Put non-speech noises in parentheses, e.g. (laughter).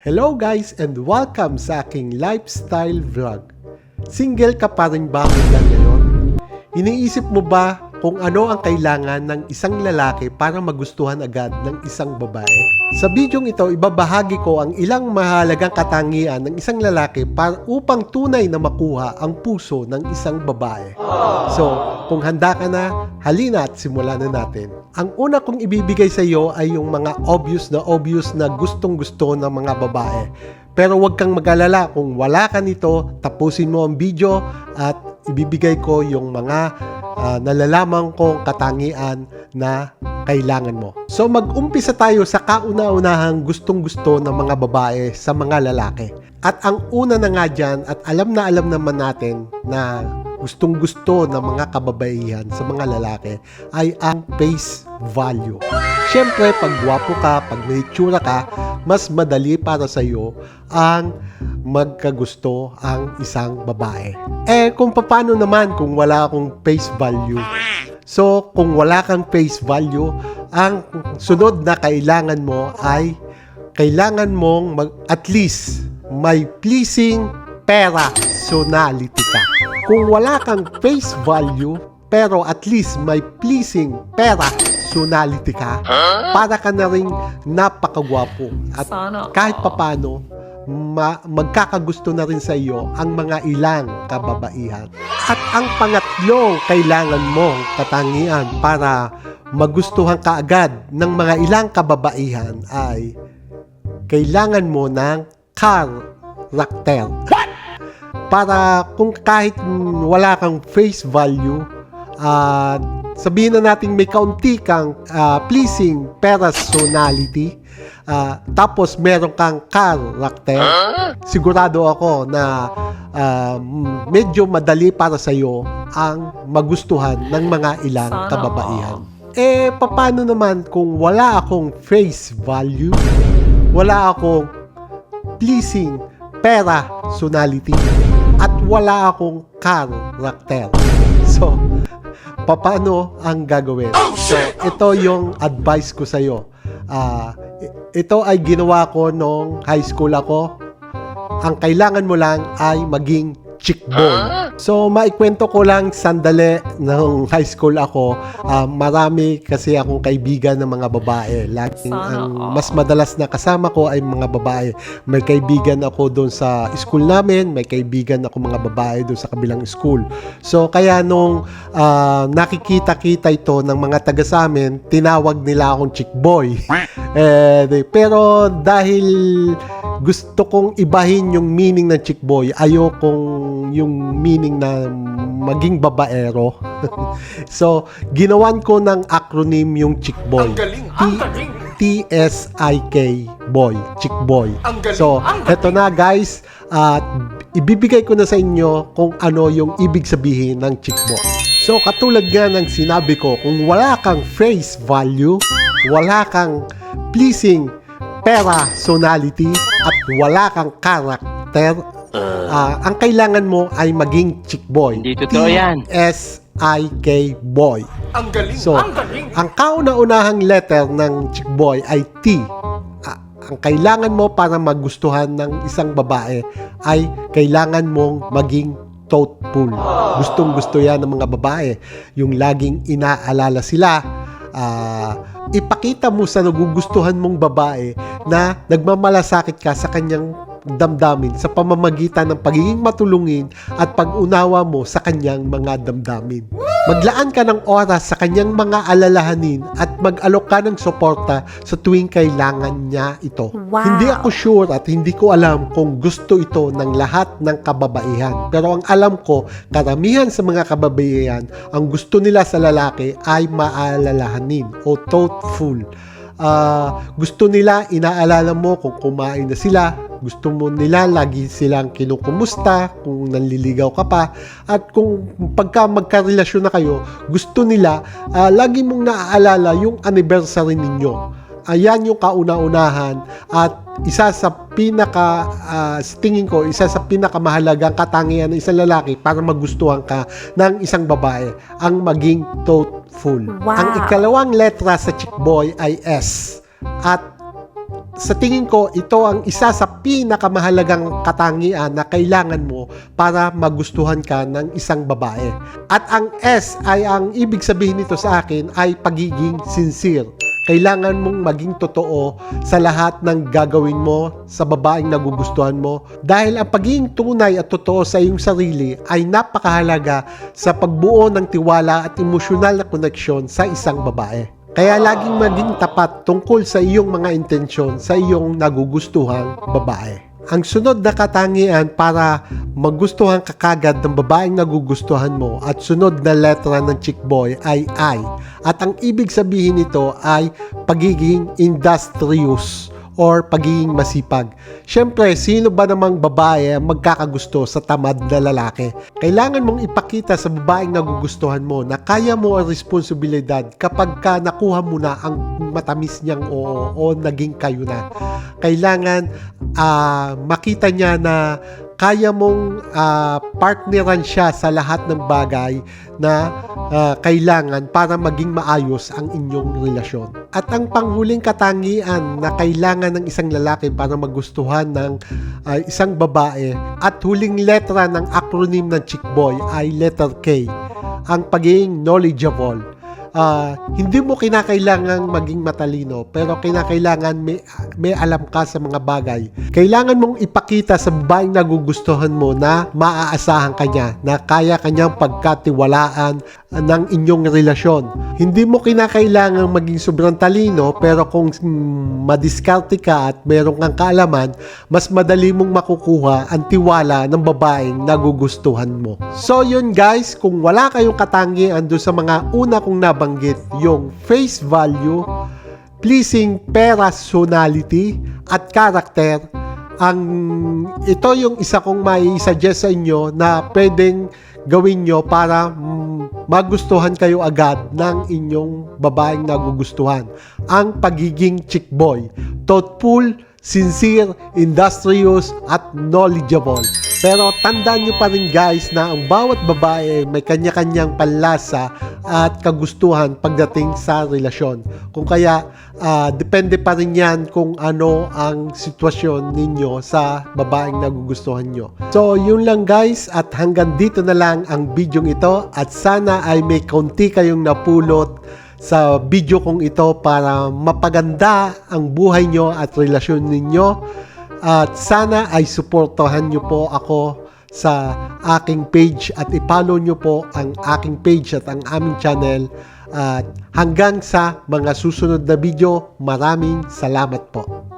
Hello guys and welcome sa aking lifestyle vlog. Single ka pa rin ba hanggang ngayon? Iniisip mo ba kung ano ang kailangan ng isang lalaki para magustuhan agad ng isang babae? Sa bidyong ito, ibabahagi ko ang ilang mahalagang katangian ng isang lalaki para upang tunay na makuha ang puso ng isang babae. So, kung handa ka na, halina at simulan na natin. Ang una kong ibibigay sa iyo ay yung mga obvious na obvious na gustong gusto ng mga babae. Pero huwag kang mag-alala kung wala ka nito, tapusin mo ang video at ibibigay ko yung mga ah, nalalaman kong katangian na kailangan mo. So mag-umpisa tayo sa kauna-unahang gustong-gusto ng mga babae sa mga lalaki. At ang una na nga dyan, at alam na alam naman natin na gustong-gusto ng mga kababaihan sa mga lalaki ay ang face value. Siyempre, pag gwapo ka, pag may itsura ka, mas madali para sa iyo ang magkagusto ang isang babae. Eh, kung paano naman kung wala akong face value? So, kung wala kang face value, ang sunod na kailangan mo ay kailangan mong mag, at least may pleasing personality ka. Kung wala kang face value, pero at least may pleasing personality ka, para ka na rin napakagwapo. At Sana kahit papano, ma- magkakagusto na rin sa iyo ang mga ilang kababaihan. At ang pangatlong kailangan mong katangian para magustuhan ka agad ng mga ilang kababaihan ay kailangan mo ng karakter. Para kung kahit wala kang face value, ah, sabihin na natin may kaunti kang ah, pleasing personality, ah, tapos meron kang karakter, sigurado ako na mm, medyo madali para sa iyo ang magustuhan ng mga ilang Sana kababaihan. Eh, paano naman kung wala akong face value, wala akong pleasing personality, at wala akong karakter. So, paano ang gagawin? So, ito yung advice ko sa iyo. Ah, i- ito ay ginawa ko nung high school ako. Ang kailangan mo lang ay maging chick boy. So, maikwento ko lang sandali nung high school ako. ah, marami kasi akong kaibigan ng mga babae. Laging ang mas madalas na kasama ko ay mga babae. May kaibigan ako doon sa school namin, may kaibigan ako mga babae doon sa kabilang school. So, kaya nung ah, nakikita-kita ito ng mga taga sa amin, tinawag nila akong chick boy. eh, pero dahil gusto kong ibahin yung meaning ng chick boy, ayokong yung meaning na maging babaero. (laughs) so, ginawan ko ng acronym yung chick boy. Ang galing, ang galing. T-S-I-K boy, chick boy. Ang galing, So, ang galing. eto na guys, at ibibigay ko na sa inyo kung ano yung ibig sabihin ng chick boy. So, katulad nga ng sinabi ko, kung wala kang face value, wala kang pleasing personality, at wala kang character, ah, ang kailangan mo ay maging chick boy. Hindi totoo yan. T-S-I-K boy. Ang galing, So, ang galing. ang kauna-unahang letter ng chick boy ay T. Ah, ang kailangan mo para magustuhan ng isang babae ay kailangan mong maging thoughtful. Gustong gusto yan ng mga babae. Yung laging inaalala sila. Ah, ipakita mo sa nagugustuhan mong babae na nagmamalasakit ka sa kanyang damdamin sa pamamagitan ng pagiging matulungin at pag-unawa mo sa kanyang mga damdamin. Maglaan ka ng oras sa kanyang mga alalahanin at mag-alok ka ng suporta sa tuwing kailangan niya ito. Wow. Hindi ako sure at hindi ko alam kung gusto ito ng lahat ng kababaihan. Pero ang alam ko, karamihan sa mga kababaihan, ang gusto nila sa lalaki ay maalalahanin o thoughtful. Ah, gusto nila, inaalala mo kung kumain na sila, gusto mo nila lagi silang kinukumusta kung nanliligaw ka pa at kung pagka magkarelasyon na kayo gusto nila ah, lagi mong naaalala yung anniversary ninyo. Ayan yung kauna-unahan at isa sa pinaka sa tingin ko isa sa pinakamahalagang katangian ng isang lalaki para magustuhan ka ng isang babae ang maging thoughtful. Wow. ang ikalawang letra sa chick boy ay S. At sa tingin ko, ito ang isa sa pinakamahalagang katangian na kailangan mo para magustuhan ka ng isang babae. At ang S ay ang ibig sabihin nito sa akin ay pagiging sincere. Kailangan mong maging totoo sa lahat ng gagawin mo sa babaeng nagugustuhan mo dahil ang pagiging tunay at totoo sa iyong sarili ay napakahalaga sa pagbuo ng tiwala at emosyonal na koneksyon sa isang babae. Kaya laging maging tapat tungkol sa iyong mga intensyon sa iyong nagugustuhang babae. Ang sunod na katangian para magustuhan ka kagad ng babaeng nagugustuhan mo at sunod na letra ng chick boy ay I. At ang ibig sabihin nito ay pagiging industrious or pagiging masipag. Siyempre, sino ba namang babae ang magkakagusto sa tamad na lalaki? Kailangan mong ipakita sa babaeng nagugustuhan mo na kaya mo ang responsibilidad kapag ka nakuha mo na ang matamis niyang oo o naging kayo na. Kailangan ah, makita niya na kaya mong ah, partneran siya sa lahat ng bagay na ah, kailangan para maging maayos ang inyong relasyon. At ang panghuling katangian na kailangan ng isang lalaki para magustuhan ng ah, isang babae at huling letra ng acronym ng chick boy ay letter K, ang pagiging knowledgeable. Ah, hindi mo kinakailangang maging matalino pero kinakailangan may, may alam ka sa mga bagay. Kailangan mong ipakita sa babaeng nagugustuhan mo na maaasahan ka niya, na kaya kanyang pagkatiwalaan ng inyong relasyon. Hindi mo kinakailangang maging sobrang talino pero kung madiskarte ka at meron kang kaalaman, mas madali mong makukuha ang tiwala ng babaeng nagugustuhan mo. So yun guys, kung wala kayong katangian doon sa mga una kong nabanggit, yung face value, pleasing personality at character, ang ito yung isa kong may suggest sa inyo na pwedeng gawin nyo para mm, magustuhan kayo agad ng inyong babaeng nagugustuhan. Ang pagiging chick boy. Thoughtful, sincere, industrious, at knowledgeable. Pero tandaan nyo pa rin guys na ang bawat babae may kanya-kanyang panlasa at kagustuhan pagdating sa relasyon. Kung kaya, ah, depende pa rin yan kung ano ang sitwasyon ninyo sa babaeng nagugustuhan nyo. So, yun lang guys at hanggang dito na lang ang video ito at sana ay may kaunti kayong napulot sa video kong ito para mapaganda ang buhay nyo at relasyon ninyo. At sana ay suportahan nyo po ako sa aking page at ipollow nyo po ang aking page at ang aming channel. At hanggang sa mga susunod na video, maraming salamat po.